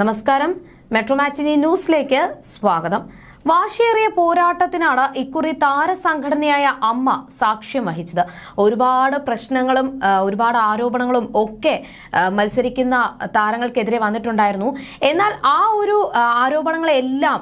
നമസ്കാരം. മെട്രോമാറ്റിനി ന്യൂസിലേക്ക് സ്വാഗതം. വാശിയേറിയ പോരാട്ടത്തിനാണ് ഇക്കുറി താരസംഘടനയായ അമ്മ സാക്ഷ്യം വഹിച്ചത്. ഒരുപാട് പ്രശ്നങ്ങളും ഒരുപാട് ആരോപണങ്ങളും ഒക്കെ മത്സരിക്കുന്ന താരങ്ങൾക്കെതിരെ വന്നിട്ടുണ്ടായിരുന്നു. എന്നാൽ ആ ഒരു ആരോപണങ്ങളെല്ലാം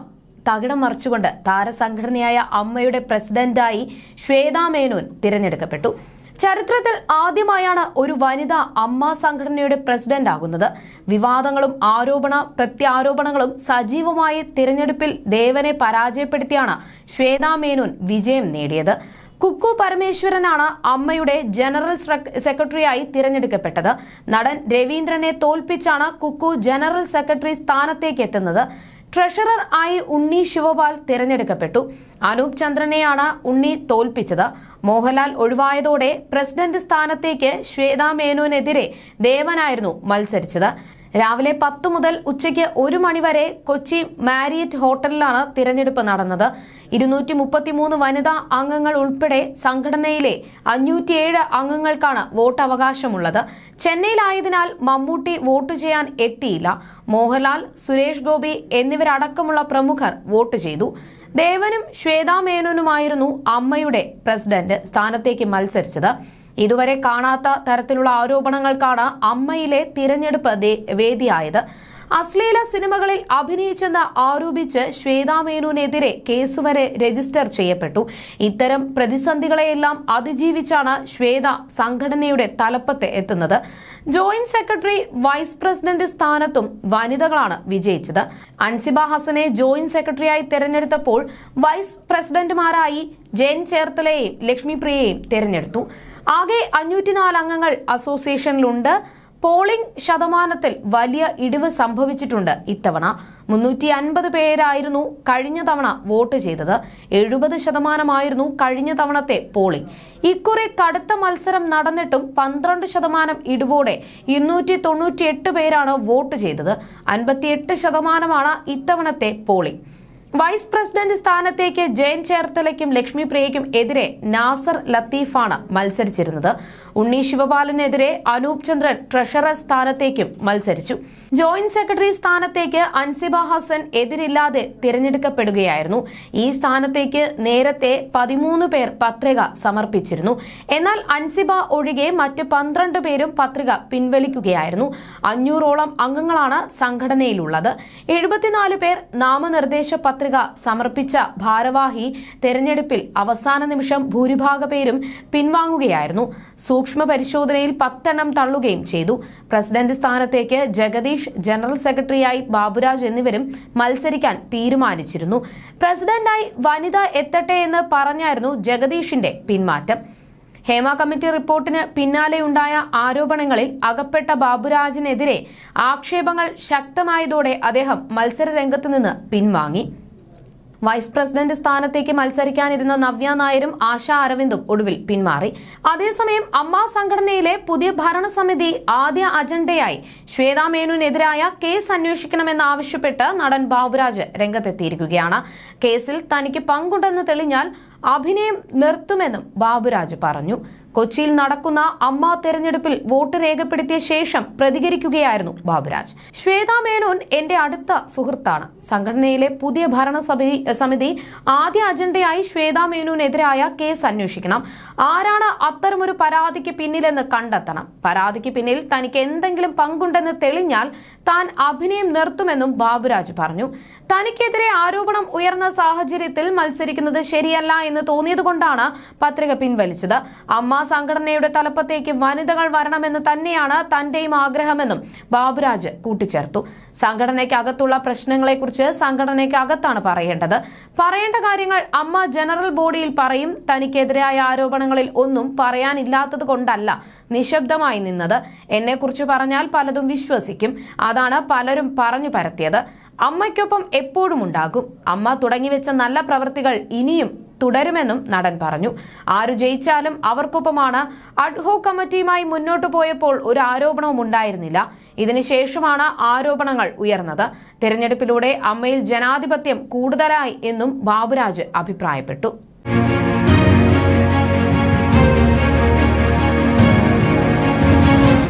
തകിടം മറിച്ചുകൊണ്ട് താരസംഘടനയായ അമ്മയുടെ പ്രസിഡന്റായി ശ്വേതാ മേനോൻ തിരഞ്ഞെടുക്കപ്പെട്ടു. ചരിത്രത്തിൽ ആദ്യമായാണ് ഒരു വനിത അമ്മ സംഘടനയുടെ പ്രസിഡന്റ് ആകുന്നത്. വിവാദങ്ങളും ആരോപണ പ്രത്യാരോപണങ്ങളും സജീവമായി തിരഞ്ഞെടുപ്പിൽ ദേവനെ പരാജയപ്പെടുത്തിയാണ് ശ്വേതാ മേനോൻ വിജയം നേടിയത്. കുക്കു പരമേശ്വരനാണ് അമ്മയുടെ ജനറൽ സെക്ര- സെക്രട്ടറിയായി തിരഞ്ഞെടുക്കപ്പെട്ടത്. നടൻ രവീന്ദ്രനെ തോൽപ്പിച്ചാണ് കുക്കു ജനറൽ സെക്രട്ടറി സ്ഥാനത്തേക്ക് എത്തുന്നത്. ട്രഷറർ ആയി ഉണ്ണി ശിവപാൽ തിരഞ്ഞെടുക്കപ്പെട്ടു. അനൂപ് ചന്ദ്രനെയാണ് ഉണ്ണി തോൽപ്പിച്ചത്. മോഹൻലാൽ ഒഴിവായതോടെ പ്രസിഡന്റ് സ്ഥാനത്തേക്ക് ശ്വേതാ മേനോനെതിരെ ദേവനായിരുന്നു മത്സരിച്ചത്. രാവിലെ പത്ത് മുതൽ ഉച്ചയ്ക്ക് ഒരു മണിവരെ കൊച്ചി മാരിയറ്റ് ഹോട്ടലിലാണ് തിരഞ്ഞെടുപ്പ് നടന്നത്. ഇരുന്നൂറ്റി മുപ്പത്തിമൂന്ന് വനിതാ അംഗങ്ങൾ ഉൾപ്പെടെ സംഘടനയിലെ അഞ്ഞൂറ്റിയേഴ് അംഗങ്ങൾക്കാണ് വോട്ട് വോട്ടവകാശമുള്ളത്. ചെന്നൈയിലായതിനാൽ മമ്മൂട്ടി വോട്ട് ചെയ്യാൻ എത്തിയില്ല. മോഹൻലാൽ സുരേഷ് ഗോപി എന്നിവരടക്കമുള്ള പ്രമുഖർ വോട്ട് ചെയ്തു. ദേവനും ശ്വേതാമേനോനുമായിരുന്നു അമ്മയുടെ പ്രസിഡന്റ് സ്ഥാനത്തേക്ക് മത്സരിച്ചത്. ഇതുവരെ കാണാത്ത തരത്തിലുള്ള ആരോപണങ്ങൾക്കാണ് അമ്മയിലെ തിരഞ്ഞെടുപ്പ് വേദിയായത്. അശ്ലീല സിനിമകളിൽ അഭിനയിച്ചെന്ന് ആരോപിച്ച് ശ്വേതാമേനുവിനെതിരെ കേസ് വരെ രജിസ്റ്റർ ചെയ്യപ്പെട്ടു. ഇത്തരം പ്രതിസന്ധികളെയെല്ലാം അതിജീവിച്ചാണ് ശ്വേത സംഘടനയുടെ തലപ്പത്ത് എത്തുന്നത്. ജോയിന്റ് സെക്രട്ടറി വൈസ് പ്രസിഡന്റ് സ്ഥാനത്തും വനിതകളാണ് വിജയിച്ചത്. അൻസിബ ഹസനെ ജോയിന്റ് സെക്രട്ടറിയായി തെരഞ്ഞെടുത്തപ്പോൾ വൈസ് പ്രസിഡന്റുമാരായി ജയൻ ചേർത്തലയെയും ലക്ഷ്മിപ്രിയയെയും തെരഞ്ഞെടുത്തു. ആകെ അഞ്ഞൂറ്റിനാല് അംഗങ്ങൾ അസോസിയേഷനിലുണ്ട്. പോളിംഗ് ശതമാനത്തിൽ വലിയ ഇടിവ് സംഭവിച്ചിട്ടുണ്ട് ഇത്തവണ. മുന്നൂറ്റി അൻപത് പേരായിരുന്നു കഴിഞ്ഞ തവണ വോട്ട് ചെയ്തത്. എഴുപത് ശതമാനമായിരുന്നു കഴിഞ്ഞ തവണത്തെ പോളിംഗ്. ഇക്കുറി കടുത്ത മത്സരം നടന്നിട്ടും പന്ത്രണ്ട് ശതമാനം ഇടിവോടെ ഇരുന്നൂറ്റി തൊണ്ണൂറ്റി എട്ട് പേരാണ് വോട്ട് ചെയ്തത്. അൻപത്തിയെട്ട് ശതമാനമാണ് ഇത്തവണത്തെ പോളിംഗ്. വൈസ് പ്രസിഡന്റ് സ്ഥാനത്തേക്ക് ജയൻ ചേർത്തലയ്ക്കും ലക്ഷ്മി പ്രിയയ്ക്കും എതിരെ നാസർ ലത്തീഫാണ് മത്സരിച്ചിരുന്നത്. ഉണ്ണി ശിവപാലിനെതിരെ അനൂപ് ചന്ദ്രൻ ട്രഷറർ സ്ഥാനത്തേക്കും മത്സരിച്ചു. ജോയിന്റ് സെക്രട്ടറി സ്ഥാനത്തേക്ക് അൻസിബ ഹസൻ എതിരില്ലാതെ തിരഞ്ഞെടുക്കപ്പെടുകയായിരുന്നു. ഈ സ്ഥാനത്തേക്ക് നേരത്തെ പതിമൂന്ന് പേർ പത്രിക സമർപ്പിച്ചിരുന്നു. എന്നാൽ അൻസിബ ഒഴികെ മറ്റ് പന്ത്രണ്ട് പേരും പത്രിക പിൻവലിക്കുകയായിരുന്നു. അഞ്ഞൂറോളം അംഗങ്ങളാണ് സംഘടനയിലുള്ളത്. എഴുപത്തിനാല് പേർ നാമനിർദ്ദേശ പത്രിക സമർപ്പിച്ച ഭാരവാഹി തെരഞ്ഞെടുപ്പിൽ അവസാന നിമിഷം ഭൂരിഭാഗ പേരും പിൻവാങ്ങുകയായിരുന്നു. സൂക്ഷ്മ പരിശോധനയിൽ പത്തെണ്ണം തള്ളുകയും ചെയ്തു. പ്രസിഡന്റ് സ്ഥാനത്തേക്ക് ജഗദീഷ് ജനറൽ സെക്രട്ടറിയായി ബാബുരാജ് എന്നിവരും മത്സരിക്കാൻ തീരുമാനിച്ചിരുന്നു. പ്രസിഡന്റായി വനിത എത്തട്ടെ എന്ന് പറഞ്ഞായിരുന്നു ജഗദീഷിന്റെ പിന്മാറ്റം. ഹേമ കമ്മിറ്റി റിപ്പോർട്ടിന് പിന്നാലെയുണ്ടായ ആരോപണങ്ങളിൽ അകപ്പെട്ട ബാബുരാജിനെതിരെ ആക്ഷേപങ്ങൾ ശക്തമായതോടെ അദ്ദേഹം മത്സര രംഗത്ത് നിന്ന് പിൻവാങ്ങി. വൈസ് പ്രസിഡന്റ് സ്ഥാനത്തേക്ക് മത്സരിക്കാനിരുന്ന നവ്യ നായരും ആശ അരവിന്ദും ഒടുവിൽ പിന്മാറി. അതേസമയം അമ്മ സംഘടനയിലെ പുതിയ ഭരണസമിതി ആദ്യ അജണ്ടയായി. ശ്വേതാ മേനോനെതിരായ കേസ് അന്വേഷിക്കണമെന്നാവശ്യപ്പെട്ട് നടൻ ബാബുരാജ് രംഗത്തെത്തിയിരിക്കുകയാണ്. കേസിൽ തനിക്ക് പങ്കുണ്ടെന്ന് തെളിഞ്ഞാൽ അഭിനയം നിർത്തുമെന്നും ബാബുരാജ് പറഞ്ഞു. കൊച്ചിയിൽ നടക്കുന്ന അമ്മ തെരഞ്ഞെടുപ്പിൽ വോട്ട് രേഖപ്പെടുത്തിയ ശേഷം പ്രതികരിക്കുകയായിരുന്നു ബാബുരാജ്. ശ്വേതാ മേനോൻ എന്റെ അടുത്ത സുഹൃത്താണ്. സംഘടനയിലെ പുതിയ ഭരണസമിതി സമിതി ആദ്യ അജണ്ടയായി ശ്വേതാ മേനോനെതിരായ കേസ് അന്വേഷിക്കണം. ആരാണ് അത്തരമൊരു പരാതിക്ക് പിന്നിലെന്ന് കണ്ടെത്തണം. പരാതിക്ക് പിന്നിൽ തനിക്ക് എന്തെങ്കിലും പങ്കുണ്ടെന്ന് തെളിഞ്ഞാൽ താൻ അഭിനയം നിർത്തുമെന്നും ബാബുരാജ് പറഞ്ഞു. തനിക്കെതിരെ ആരോപണം ഉയർന്ന സാഹചര്യത്തിൽ മത്സരിക്കുന്നത് ശരിയല്ല എന്ന് തോന്നിയതുകൊണ്ടാണ് പത്രിക പിൻവലിച്ചത്. അമ്മ സംഘടനയുടെ തലപ്പത്തേക്ക് വനിതകൾ വരണമെന്ന് തന്നെയാണ് തന്റെയും ആഗ്രഹമെന്നും ബാബുരാജ് കൂട്ടിച്ചേർത്തു. സംഘടനയ്ക്കകത്തുള്ള പ്രശ്നങ്ങളെക്കുറിച്ച് സംഘടനയ്ക്കകത്താണ് പറയേണ്ടത്. പറയേണ്ട കാര്യങ്ങൾ അമ്മ ജനറൽ ബോഡിയിൽ പറയും. തനിക്കെതിരായ ആരോപണങ്ങളിൽ ഒന്നും പറയാനില്ലാത്തത് കൊണ്ടല്ല നിശബ്ദമായി നിന്നത്. എന്നെക്കുറിച്ച് പറഞ്ഞാൽ പലതും വിശ്വസിക്കും. അതാണ് പലരും പറഞ്ഞു പരത്തിയത്. അമ്മയ്ക്കൊപ്പം എപ്പോഴും ഉണ്ടാകും. അമ്മ തുടങ്ങിവെച്ച നല്ല പ്രവൃത്തികൾ ഇനിയും തുടരുമെന്നും നടൻ പറഞ്ഞു. ആരു ജയിച്ചാലും അവർക്കൊപ്പമാണ്. അഡ്ഹോ കമ്മിറ്റിയുമായി മുന്നോട്ടു പോയപ്പോൾ ഒരു ആരോപണവും ഉണ്ടായിരുന്നില്ല. ഇതിനുശേഷമാണ് ആരോപണങ്ങൾ ഉയർന്നത്. തെരഞ്ഞെടുപ്പിലൂടെ അമ്മയിൽ ജനാധിപത്യം കൂടുതലായി എന്നും ബാബുരാജ് അഭിപ്രായപ്പെട്ടു.